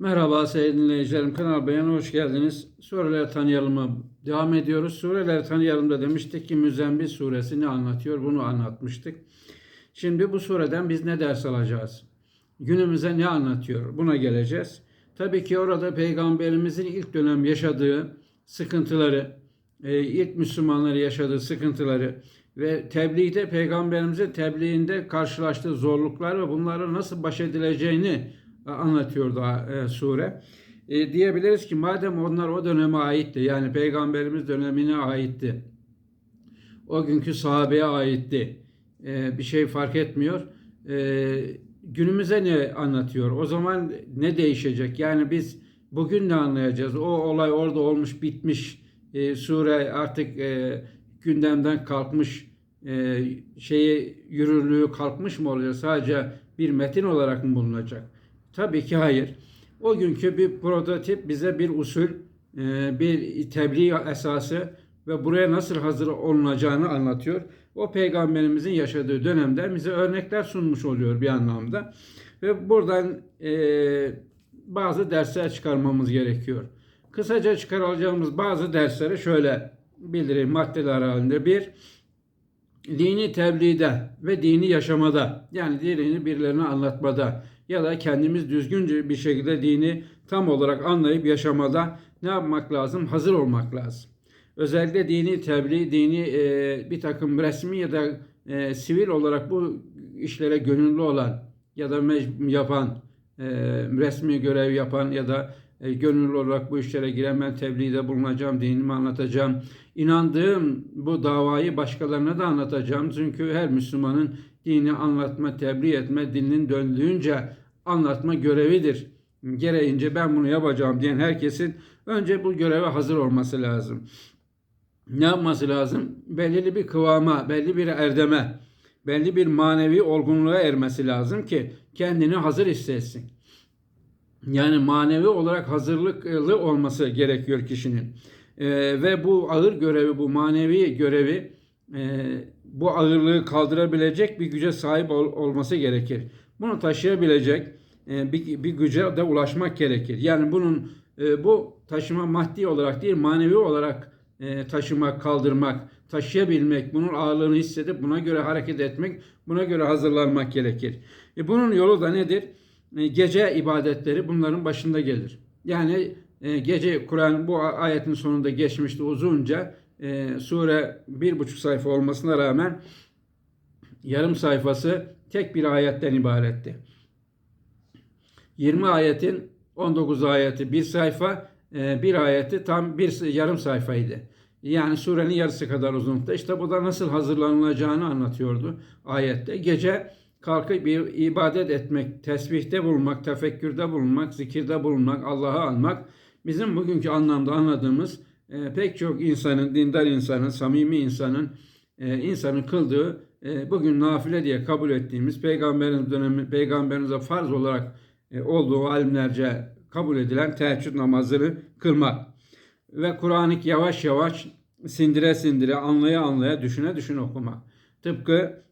Merhaba sevgili dinleyicilerim. Kanal Beyan'a hoş geldiniz. Sureleri tanıyalım'a devam ediyoruz. Sureleri tanıyalımda demiştik ki Müzzemmil suresi ne anlatıyor? Bunu anlatmıştık. Şimdi bu sureden biz ne ders alacağız? Günümüze ne anlatıyor? Buna geleceğiz. Tabii ki orada Peygamberimizin ilk dönem yaşadığı sıkıntıları, e, ilk Müslümanları yaşadığı sıkıntıları ve tebliğde Peygamberimizin tebliğinde karşılaştığı zorluklar ve bunları nasıl baş edileceğini anlatıyor da e, sure. E, diyebiliriz ki madem onlar o döneme aitti yani peygamberimiz dönemine aitti. O günkü sahabeye aitti. E, bir şey fark etmiyor. E, günümüze ne anlatıyor? O zaman ne değişecek? Yani biz bugün ne anlayacağız? O olay orada olmuş bitmiş. E, sure artık e, gündemden kalkmış e, şeyi yürürlüğü kalkmış mı oluyor? Sadece bir metin olarak mı bulunacak? Tabii ki hayır. O günkü bir prototip bize bir usul, e, bir tebliğ esası ve buraya nasıl hazır olunacağını anlatıyor. O peygamberimizin yaşadığı dönemde bize örnekler sunmuş oluyor bir anlamda. Ve buradan e, bazı dersler çıkarmamız gerekiyor. Kısaca çıkaracağımız bazı dersleri şöyle bildireyim maddeler halinde. Bir, dini tebliğde ve dini yaşamada yani dini birilerine anlatmada ya da kendimiz düzgünce bir şekilde dini tam olarak anlayıp yaşamada ne yapmak lazım? Hazır olmak lazım. Özellikle dini tebliğ, dini e, bir takım resmi ya da e, sivil olarak bu işlere gönüllü olan ya da yapan, e, resmi görev yapan ya da e, gönüllü olarak bu işlere giren ben tebliğde bulunacağım, dinimi anlatacağım. İnandığım bu davayı başkalarına da anlatacağım. Çünkü her Müslümanın dini anlatma, tebliğ etme, dilinin döndüğünce anlatma görevidir. Gereğince ben bunu yapacağım diyen herkesin önce bu göreve hazır olması lazım. Ne yapması lazım? Belli bir kıvama, belli bir erdeme, belli bir manevi olgunluğa ermesi lazım ki kendini hazır hissetsin. Yani manevi olarak hazırlıklı olması gerekiyor kişinin. Ee, ve bu ağır görevi, bu manevi görevi e, bu ağırlığı kaldırabilecek bir güce sahip ol, olması gerekir. Bunu taşıyabilecek e, bir, bir güce de ulaşmak gerekir. Yani bunun e, bu taşıma maddi olarak değil manevi olarak e, taşımak, kaldırmak, taşıyabilmek, bunun ağırlığını hissedip buna göre hareket etmek, buna göre hazırlanmak gerekir. E, bunun yolu da nedir? E, gece ibadetleri bunların başında gelir. Yani e, gece Kur'an bu ayetin sonunda geçmişti uzunca e, sure bir buçuk sayfa olmasına rağmen yarım sayfası tek bir ayetten ibaretti. 20 ayetin 19 ayeti bir sayfa, bir ayeti tam bir yarım sayfaydı. Yani surenin yarısı kadar uzunlukta. İşte bu da nasıl hazırlanılacağını anlatıyordu ayette. Gece kalkıp ibadet etmek, tesbihte bulunmak, tefekkürde bulunmak, zikirde bulunmak, Allah'ı anmak bizim bugünkü anlamda anladığımız e, pek çok insanın, dindar insanın, samimi insanın, e, insanın kıldığı e, bugün nafile diye kabul ettiğimiz peygamberimiz dönemi, peygamberimize farz olarak e, olduğu alimlerce kabul edilen teheccüd namazını kılmak. Ve Kur'an'ı yavaş yavaş sindire sindire, anlaya anlaya, düşüne düşüne okumak. Tıpkı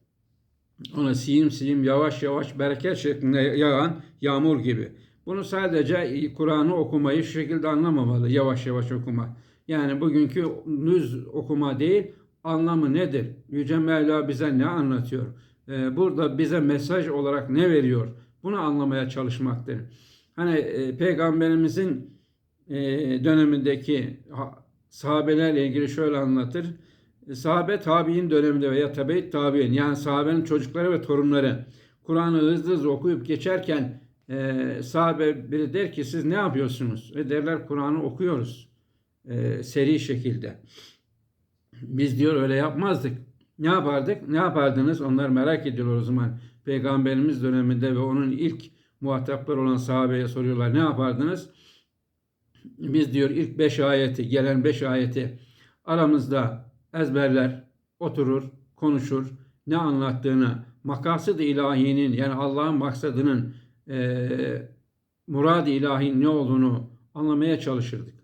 ona siyim siyim yavaş yavaş bereket şeklinde yağan yağmur gibi. Bunu sadece Kur'an'ı okumayı şu şekilde anlamamalı. Yavaş yavaş okumak. Yani bugünkü düz okuma değil, anlamı nedir? Yüce Mevla bize ne anlatıyor? Ee, burada bize mesaj olarak ne veriyor? Bunu anlamaya çalışmaktır. Hani e, Peygamberimizin e, dönemindeki sahabelerle ilgili şöyle anlatır. Sahabe tabi'in döneminde veya tabi'it tabi'in yani sahabenin çocukları ve torunları Kur'an'ı hızlı hızlı okuyup geçerken e, sahabe biri der ki siz ne yapıyorsunuz? Ve derler Kur'an'ı okuyoruz e, seri şekilde. Biz diyor öyle yapmazdık. Ne yapardık? Ne yapardınız? Onlar merak ediyorlar o zaman. Peygamberimiz döneminde ve onun ilk muhataplar olan sahabeye soruyorlar. Ne yapardınız? Biz diyor ilk beş ayeti, gelen beş ayeti aramızda ezberler, oturur, konuşur, ne anlattığını, makasıd ilahinin yani Allah'ın maksadının e, murad ilahi ne olduğunu anlamaya çalışırdık.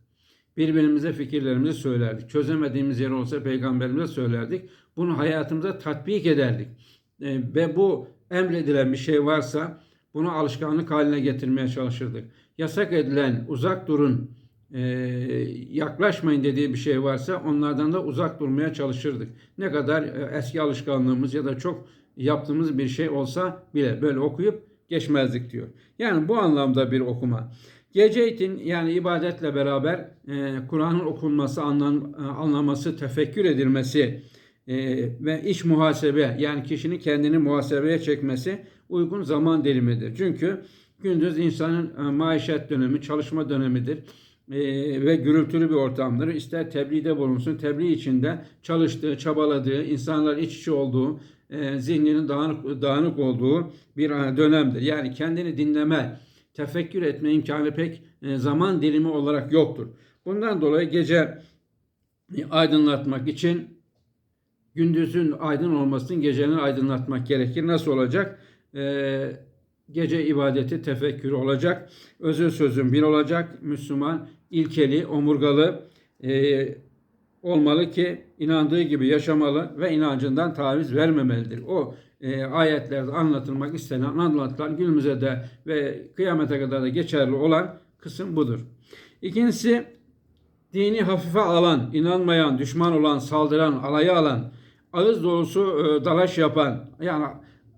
Birbirimize fikirlerimizi söylerdik. Çözemediğimiz yer olsa peygamberimize söylerdik. Bunu hayatımıza tatbik ederdik. E, ve bu emredilen bir şey varsa bunu alışkanlık haline getirmeye çalışırdık. yasak edilen uzak durun, e, yaklaşmayın dediği bir şey varsa onlardan da uzak durmaya çalışırdık. Ne kadar e, eski alışkanlığımız ya da çok yaptığımız bir şey olsa bile böyle okuyup geçmezdik diyor. Yani bu anlamda bir okuma. Gece için yani ibadetle beraber e, Kur'an'ın okunması, anlam, e, anlaması, tefekkür edilmesi e, ve iç muhasebe yani kişinin kendini muhasebeye çekmesi uygun zaman dilimidir. Çünkü gündüz insanın e, maişet dönemi, çalışma dönemidir ve gürültülü bir ortamdır. İster tebliğde bulunsun, tebliğ içinde çalıştığı, çabaladığı, insanlar iç içe olduğu, e, zihninin dağınık, dağınık olduğu bir e, dönemdir. Yani kendini dinleme, tefekkür etme imkanı pek e, zaman dilimi olarak yoktur. Bundan dolayı gece aydınlatmak için gündüzün aydın olmasının gecenin aydınlatmak gerekir. Nasıl olacak? Ee, gece ibadeti tefekkürü olacak. Özü sözün bir olacak. Müslüman ilkeli, omurgalı e, olmalı ki inandığı gibi yaşamalı ve inancından taviz vermemelidir. O e, ayetlerde anlatılmak istenen, anlatılan günümüze de ve kıyamete kadar da geçerli olan kısım budur. İkincisi dini hafife alan, inanmayan, düşman olan, saldıran, alaya alan, ağız dolusu e, dalaş yapan, yani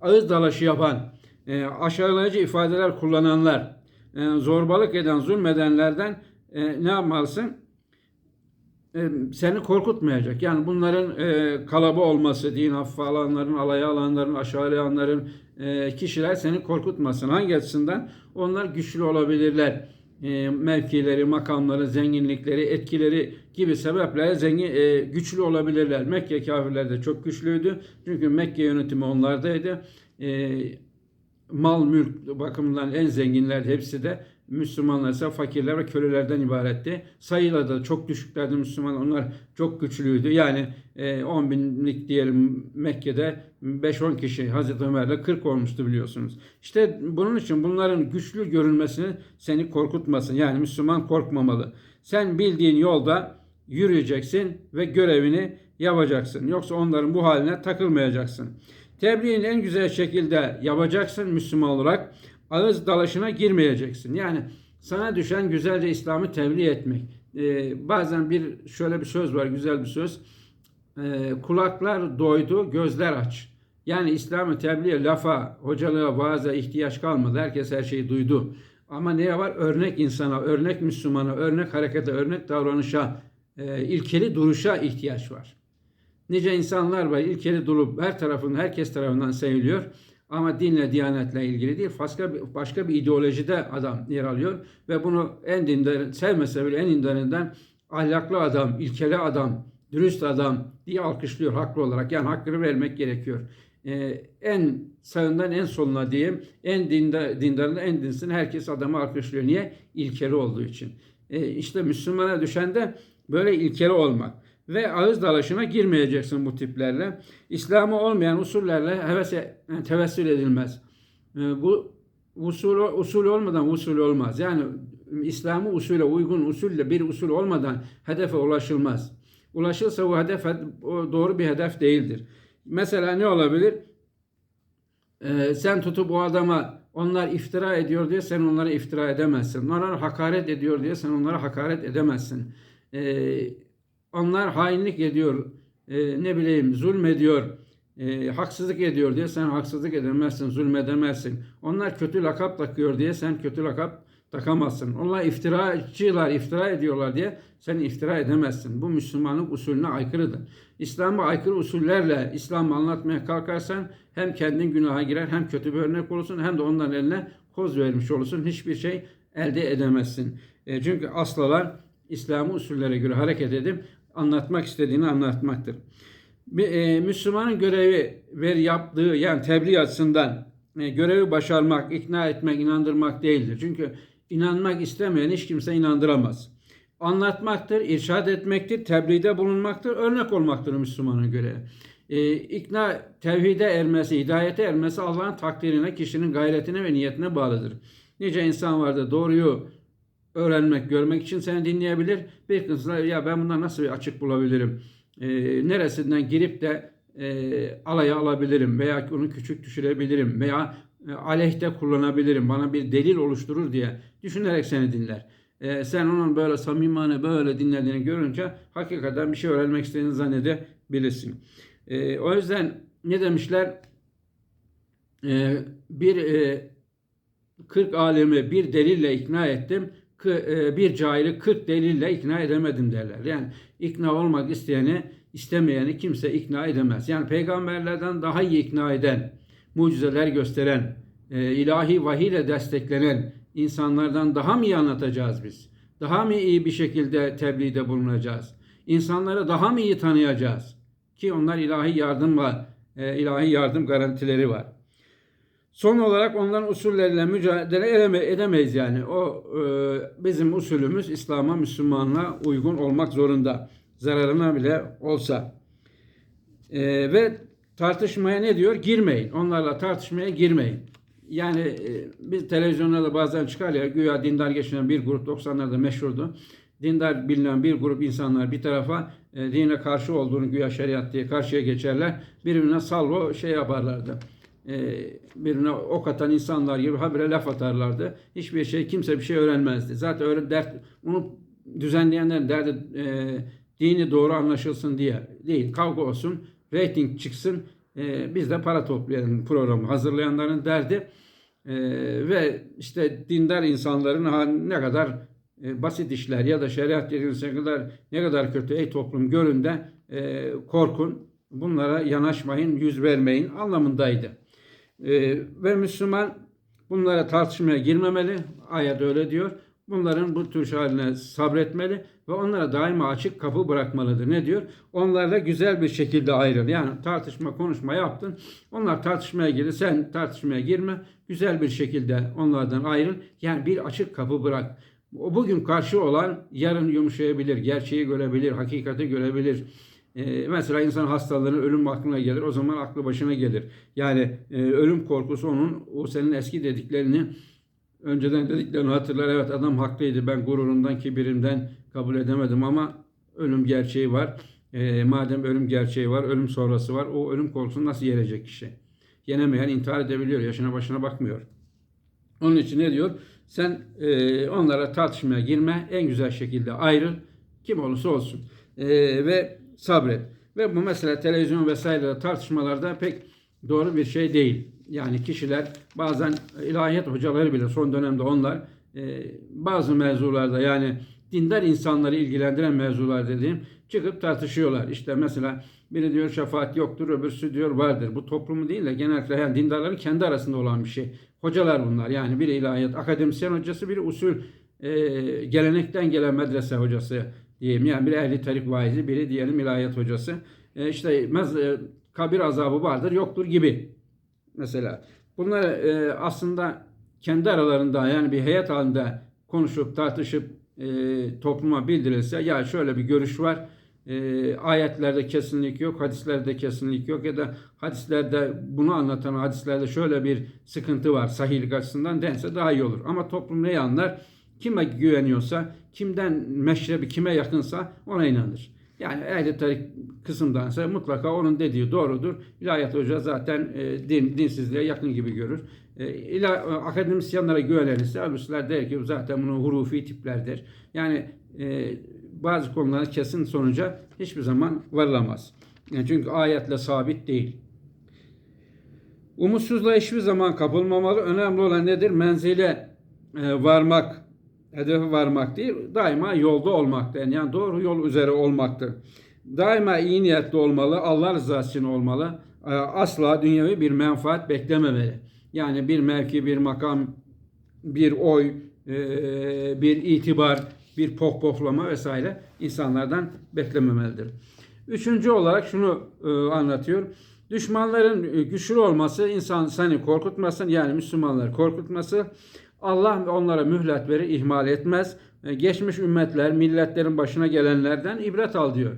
ağız dalaşı yapan, e, aşağılayıcı ifadeler kullananlar, e, zorbalık eden, zulmedenlerden e, ne yapmalısın? E, seni korkutmayacak. Yani bunların e, kalaba olması, din hafife alanların, alaya alanların, aşağılayanların e, kişiler seni korkutmasın. Hangi açısından? Onlar güçlü olabilirler e, mevkileri, makamları, zenginlikleri, etkileri gibi sebeplerle zengin, e, güçlü olabilirler. Mekke kafirleri de çok güçlüydü. Çünkü Mekke yönetimi onlardaydı. E, mal mülk bakımından en zenginler hepsi de Müslümanlar ise fakirler ve kölelerden ibaretti. Sayıyla da çok düşüklerdi Müslüman. Onlar çok güçlüydü. Yani e, 10 binlik diyelim Mekke'de 5-10 kişi Hazreti Ömer'le 40 olmuştu biliyorsunuz. İşte bunun için bunların güçlü görünmesini seni korkutmasın. Yani Müslüman korkmamalı. Sen bildiğin yolda yürüyeceksin ve görevini yapacaksın. Yoksa onların bu haline takılmayacaksın. Tebliğin en güzel şekilde yapacaksın Müslüman olarak. Ağız dalaşına girmeyeceksin. Yani sana düşen güzelce İslam'ı tebliğ etmek. Ee, bazen bir şöyle bir söz var, güzel bir söz. Ee, kulaklar doydu, gözler aç. Yani İslam'ı tebliğe, lafa, hocalığa, vaaza ihtiyaç kalmadı. Herkes her şeyi duydu. Ama neye var? Örnek insana, örnek Müslümana, örnek harekete, örnek davranışa, e, ilkeli duruşa ihtiyaç var. Nice insanlar var ilkeli durup her tarafın herkes tarafından seviliyor. Ama dinle, diyanetle ilgili değil. Başka bir, başka bir ideolojide adam yer alıyor. Ve bunu en dindar, sevmese bile en dindarından ahlaklı adam, ilkeli adam, dürüst adam diye alkışlıyor haklı olarak. Yani hakkını vermek gerekiyor. Ee, en sağından en soluna diyeyim, en dindar, dindarında en dinsin herkes adamı alkışlıyor. Niye? İlkeli olduğu için. Ee, işte Müslümana düşen de böyle ilkeli olmak ve ağız dalaşına girmeyeceksin bu tiplerle. İslam'ı olmayan usullerle hevese, yani tevessül edilmez. E, bu usul, usul olmadan usul olmaz. Yani İslam'ı usule uygun usulle bir usul olmadan hedefe ulaşılmaz. Ulaşılsa o hedef doğru bir hedef değildir. Mesela ne olabilir? Ee, sen tutup o adama onlar iftira ediyor diye sen onlara iftira edemezsin. Onlar hakaret ediyor diye sen onlara hakaret edemezsin. Ee, onlar hainlik ediyor, e, ne bileyim zulmediyor, e, haksızlık ediyor diye sen haksızlık edemezsin, zulmedemezsin. Onlar kötü lakap takıyor diye sen kötü lakap takamazsın. Onlar iftiracılar, iftira ediyorlar diye sen iftira edemezsin. Bu Müslümanlık usulüne aykırıdır. İslam'a aykırı usullerle İslam'ı anlatmaya kalkarsan hem kendin günaha girer hem kötü bir örnek olursun hem de onların eline koz vermiş olursun. Hiçbir şey elde edemezsin. E, çünkü aslalar İslami usullere göre hareket edip anlatmak istediğini anlatmaktır. Bir, e, Müslümanın görevi ver yaptığı yani tebliğ açısından e, görevi başarmak, ikna etmek, inandırmak değildir. Çünkü inanmak istemeyen hiç kimse inandıramaz. Anlatmaktır, irşad etmektir, tebliğde bulunmaktır, örnek olmaktır Müslümanın görevi. E, ikna, tevhide ermesi, hidayete ermesi Allah'ın takdirine, kişinin gayretine ve niyetine bağlıdır. Nice insan vardır doğruyu öğrenmek, görmek için seni dinleyebilir. Bir kısmı ya ben bundan nasıl bir açık bulabilirim? E, neresinden girip de e, alaya alabilirim veya onu küçük düşürebilirim veya e, aleyhte kullanabilirim. Bana bir delil oluşturur diye düşünerek seni dinler. E, sen onun böyle samimane böyle dinlediğini görünce hakikaten bir şey öğrenmek istediğini zannedebilirsin. E, o yüzden ne demişler? E, bir e, 40 alemi bir delille ikna ettim. E, Bir cahili 40 delille ikna edemedim derler. Yani ikna olmak isteyeni, istemeyeni kimse ikna edemez. Yani peygamberlerden daha iyi ikna eden, mucizeler gösteren, e, ilahi vahiy desteklenen insanlardan daha mı iyi anlatacağız biz? Daha mı iyi bir şekilde tebliğde bulunacağız? İnsanları daha mı iyi tanıyacağız? Ki onlar ilahi yardımla, e, ilahi yardım garantileri var. Son olarak onların usulleriyle mücadele edeme, edemeyiz yani. O e, bizim usulümüz İslam'a, Müslümanlığa uygun olmak zorunda. Zararına bile olsa. E, ve tartışmaya ne diyor? Girmeyin. Onlarla tartışmaya girmeyin. Yani e, biz televizyonlarda bazen çıkar ya güya dindar geçinen bir grup 90'larda meşhurdu. Dindar bilinen bir grup insanlar bir tarafa e, dine karşı olduğunu güya şeriat diye karşıya geçerler. Birbirine salvo şey yaparlardı e, birbirine ok atan insanlar gibi habire laf atarlardı. Hiçbir şey kimse bir şey öğrenmezdi. Zaten öyle dert onu düzenleyenlerin derdi e, dini doğru anlaşılsın diye değil. Kavga olsun, reyting çıksın, e, biz de para toplayalım programı hazırlayanların derdi. E, ve işte dindar insanların ha, ne kadar e, basit işler ya da şeriat dediğiniz kadar ne kadar kötü ey toplum görün de e, korkun bunlara yanaşmayın yüz vermeyin anlamındaydı. Ee, ve Müslüman bunlara tartışmaya girmemeli. Ayet öyle diyor. Bunların bu tür haline sabretmeli ve onlara daima açık kapı bırakmalıdır. Ne diyor? Onlarla güzel bir şekilde ayrıl. Yani tartışma, konuşma yaptın. Onlar tartışmaya girdi. Sen tartışmaya girme. Güzel bir şekilde onlardan ayrıl. Yani bir açık kapı bırak. O bugün karşı olan yarın yumuşayabilir, gerçeği görebilir, hakikati görebilir. Ee, mesela insan hastalarının ölüm aklına gelir. O zaman aklı başına gelir. Yani e, ölüm korkusu onun o senin eski dediklerini önceden dediklerini hatırlar. Evet adam haklıydı. Ben gururumdan, kibirimden kabul edemedim ama ölüm gerçeği var. E, madem ölüm gerçeği var, ölüm sonrası var. O ölüm korkusunu nasıl yenecek kişi? Yenemeyen intihar edebiliyor. Yaşına başına bakmıyor. Onun için ne diyor? Sen e, onlara tartışmaya girme. En güzel şekilde ayrıl. Kim olursa olsun. E, ve sabret. Ve bu mesela televizyon vesaire tartışmalarda pek doğru bir şey değil. Yani kişiler bazen ilahiyat hocaları bile son dönemde onlar e, bazı mevzularda yani dindar insanları ilgilendiren mevzular dediğim çıkıp tartışıyorlar. İşte mesela biri diyor şefaat yoktur, öbürsü diyor vardır. Bu toplumu değil de genellikle yani dindarların kendi arasında olan bir şey. Hocalar bunlar. Yani biri ilahiyat akademisyen hocası, biri usul e, gelenekten gelen medrese hocası diyeyim. Yani biri ehli tarik vaizi, biri diyelim ilahiyat hocası. E, işte mez, e, kabir azabı vardır, yoktur gibi. Mesela bunlar e, aslında kendi aralarında yani bir heyet halinde konuşup tartışıp e, topluma bildirilse ya şöyle bir görüş var. E, ayetlerde kesinlik yok, hadislerde kesinlik yok ya da hadislerde bunu anlatan hadislerde şöyle bir sıkıntı var sahihlik açısından dense daha iyi olur. Ama toplum neyi anlar? Kime güveniyorsa, kimden meşrebi kime yakınsa ona inanır. Yani ehli tarik kısımdansa mutlaka onun dediği doğrudur. İlahiyat hoca zaten e, din, dinsizliğe yakın gibi görür. E, ila, akademisyenlere güvenirse Alüsler der ki zaten bunu hurufi tiplerdir. Yani e, bazı konularda kesin sonuca hiçbir zaman varılamaz. Yani çünkü ayetle sabit değil. Umutsuzluğa hiçbir zaman kapılmamalı. Önemli olan nedir? Menzile e, varmak, hedefe varmak değil, daima yolda olmaktır. Yani doğru yol üzere olmaktır. Daima iyi niyetli olmalı, Allah rızası için olmalı. E, Asla dünyevi bir menfaat beklememeli. Yani bir mevki, bir makam, bir oy, e, bir itibar, bir pohpohlama vesaire insanlardan beklememelidir. Üçüncü olarak şunu e, anlatıyor. Düşmanların e, güçlü olması insan seni korkutmasın yani Müslümanları korkutması. Allah onlara mühlet verir, ihmal etmez. E, geçmiş ümmetler, milletlerin başına gelenlerden ibret al diyor.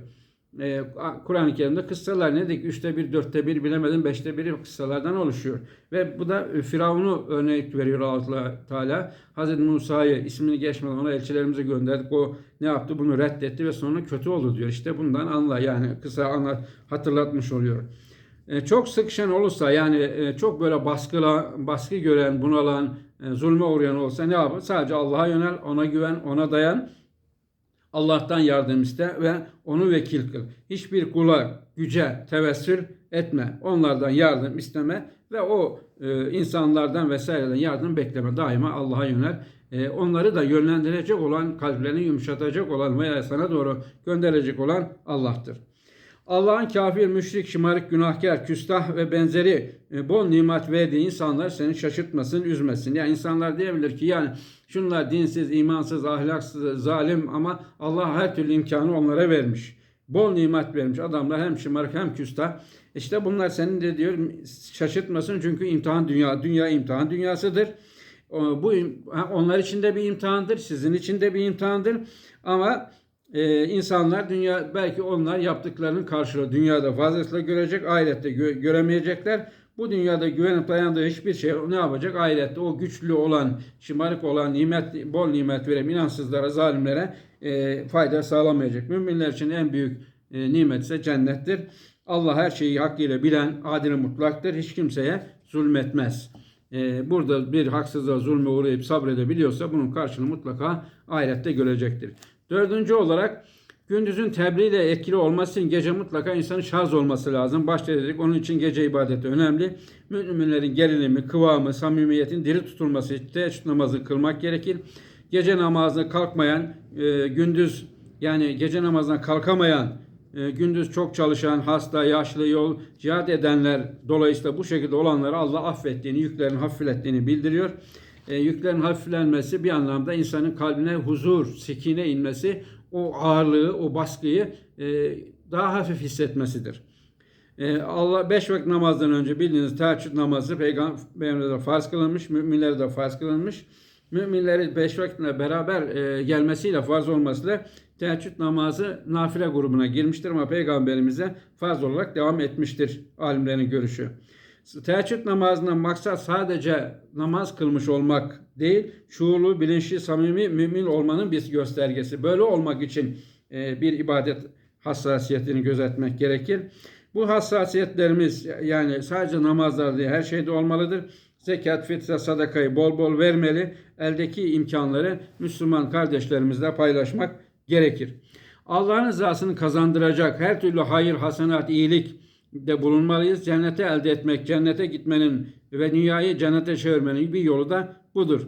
E, Kur'an-ı Kerim'de kıssalar ne dedik? Üçte bir, dörtte bir, bilemedim beşte biri kıssalardan oluşuyor. Ve bu da e, Firavun'u örnek veriyor Allah Teala. Hazreti Musa'yı ismini geçmeden ona elçilerimizi gönderdik. O ne yaptı? Bunu reddetti ve sonra kötü oldu diyor. İşte bundan anla yani kısa anla hatırlatmış oluyor. Çok sıkışan olursa yani çok böyle baskıla, baskı gören, bunalan, zulme uğrayan olsa ne yapar? Sadece Allah'a yönel, ona güven, ona dayan. Allah'tan yardım iste ve onu vekil kıl. Hiçbir kula, güce tevessül etme. Onlardan yardım isteme ve o e, insanlardan vesaireden yardım bekleme. Daima Allah'a yönel. E, onları da yönlendirecek olan, kalplerini yumuşatacak olan veya sana doğru gönderecek olan Allah'tır. Allah'ın kafir, müşrik, şımarık, günahkar, küstah ve benzeri e, bol nimet verdiği insanlar seni şaşırtmasın, üzmesin. Yani insanlar diyebilir ki yani şunlar dinsiz, imansız, ahlaksız, zalim ama Allah her türlü imkanı onlara vermiş. Bol nimet vermiş. Adamlar hem şımarık hem küstah. İşte bunlar senin de diyor şaşırtmasın çünkü imtihan dünya, dünya imtihan dünyasıdır. Bu onlar için de bir imtihandır, sizin için de bir imtihandır. Ama e, insanlar dünya belki onlar yaptıklarının karşılığı dünyada fazlasıyla görecek, ahirette gö- göremeyecekler. Bu dünyada güvenip dayandığı hiçbir şey ne yapacak? Ahirette o güçlü olan, şımarık olan, nimet, bol nimet veren inansızlara, zalimlere e, fayda sağlamayacak. Müminler için en büyük e, nimet ise cennettir. Allah her şeyi hakkıyla bilen, adil mutlaktır. Hiç kimseye zulmetmez. E, burada bir haksızlığa, zulme uğrayıp sabredebiliyorsa bunun karşılığını mutlaka ahirette görecektir. Dördüncü olarak gündüzün tebliğle etkili olması için gece mutlaka insanın şarj olması lazım. Başta dedik onun için gece ibadeti önemli. Müminlerin gerilimi, kıvamı, samimiyetin diri tutulması için teheccüd namazı kılmak gerekir. Gece namazına kalkmayan, e, gündüz yani gece namazına kalkamayan, e, gündüz çok çalışan, hasta, yaşlı, yol cihat edenler dolayısıyla bu şekilde olanları Allah affettiğini, yüklerin hafiflettiğini bildiriyor. E, yüklerin hafiflenmesi bir anlamda insanın kalbine huzur, sekine inmesi, o ağırlığı, o baskıyı e, daha hafif hissetmesidir. E, Allah beş vakit namazdan önce bildiğiniz teheccüd namazı peygamberimize farz kılınmış, müminlere de farz kılınmış. Müminleri beş vakitle beraber e, gelmesiyle farz olmasıyla teheccüd namazı nafile grubuna girmiştir ama peygamberimize farz olarak devam etmiştir alimlerin görüşü. Teheccüd namazından maksat sadece namaz kılmış olmak değil, şuurlu, bilinçli, samimi mümin olmanın bir göstergesi. Böyle olmak için e, bir ibadet hassasiyetini gözetmek gerekir. Bu hassasiyetlerimiz yani sadece namazlar değil her şeyde olmalıdır. Zekat, fitre, sadakayı bol bol vermeli. Eldeki imkanları Müslüman kardeşlerimizle paylaşmak gerekir. Allah'ın rızasını kazandıracak her türlü hayır, hasenat, iyilik de bulunmalıyız. Cennete elde etmek, cennete gitmenin ve dünyayı cennete çevirmenin bir yolu da budur.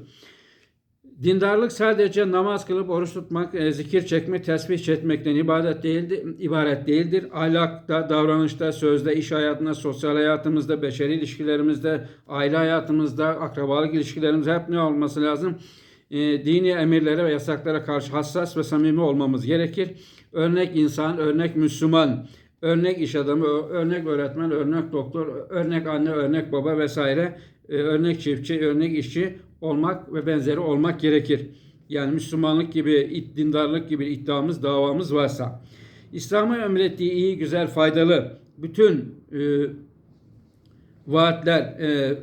Dindarlık sadece namaz kılıp oruç tutmak, e, zikir çekmek, tesbih çekmekten ibadet değildir, ibaret değildir. Ahlakta, davranışta, sözde, iş hayatında, sosyal hayatımızda, beşeri ilişkilerimizde, aile hayatımızda, akrabalık ilişkilerimizde hep ne olması lazım? E, dini emirlere ve yasaklara karşı hassas ve samimi olmamız gerekir. Örnek insan, örnek Müslüman, örnek iş adamı, örnek öğretmen, örnek doktor, örnek anne, örnek baba vesaire, e, örnek çiftçi, örnek işçi olmak ve benzeri olmak gerekir. Yani Müslümanlık gibi, dindarlık gibi iddiamız, davamız varsa. İslam'ın emrettiği iyi, güzel, faydalı bütün e, vaatler, e,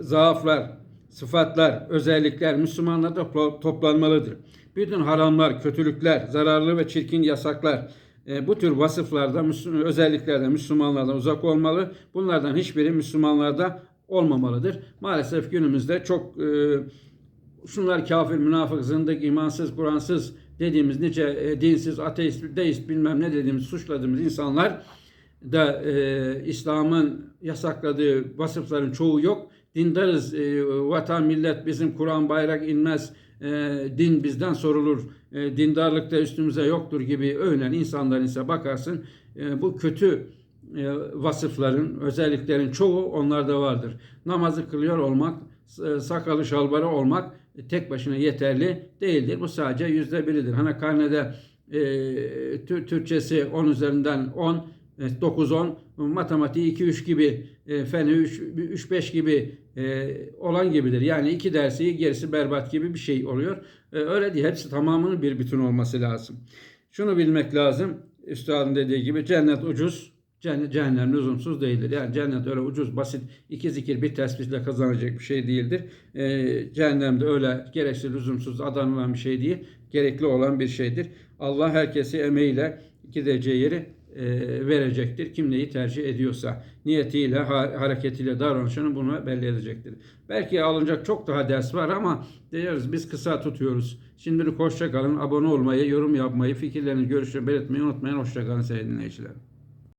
zaaflar, sıfatlar, özellikler Müslümanlarda toplanmalıdır. Bütün haramlar, kötülükler, zararlı ve çirkin yasaklar, bu tür vasıflarda, özelliklerde Müslümanlardan uzak olmalı. Bunlardan hiçbiri Müslümanlarda olmamalıdır. Maalesef günümüzde çok e, şunlar kafir, münafık, zındık, imansız, Kur'ansız dediğimiz nice e, dinsiz, ateist, deist bilmem ne dediğimiz suçladığımız insanlar da e, İslam'ın yasakladığı vasıfların çoğu yok. Dindarız, e, vatan millet bizim Kur'an bayrak inmez, e, din bizden sorulur, e, dindarlık da üstümüze yoktur gibi övünen insanların ise bakarsın e, bu kötü e, vasıfların, özelliklerin çoğu onlarda vardır. Namazı kılıyor olmak, e, sakalı şalvarı olmak e, tek başına yeterli değildir. Bu sadece yüzde biridir. Hani karnede e, Türkçesi 10 üzerinden 10, 9-10, matematiği 2-3 gibi, e, feni 3-5 gibi e, olan gibidir. Yani iki dersi gerisi berbat gibi bir şey oluyor. E, öyle değil. Hepsi tamamının bir bütün olması lazım. Şunu bilmek lazım. Üstadın dediği gibi cennet ucuz, cehennem lüzumsuz değildir. Yani cennet öyle ucuz, basit, iki zikir bir tesbihle kazanacak bir şey değildir. E, cehennem de öyle gereksiz, lüzumsuz adanılan bir şey değil. Gerekli olan bir şeydir. Allah herkesi emeğiyle gideceği yeri verecektir. Kim neyi tercih ediyorsa niyetiyle, ha- hareketiyle, davranışını bunu belli edecektir. Belki alınacak çok daha ders var ama diyoruz biz kısa tutuyoruz. Şimdilik hoşça kalın. Abone olmayı, yorum yapmayı, fikirlerini, görüşlerini belirtmeyi unutmayın. Hoşça kalın sevgili dinleyiciler.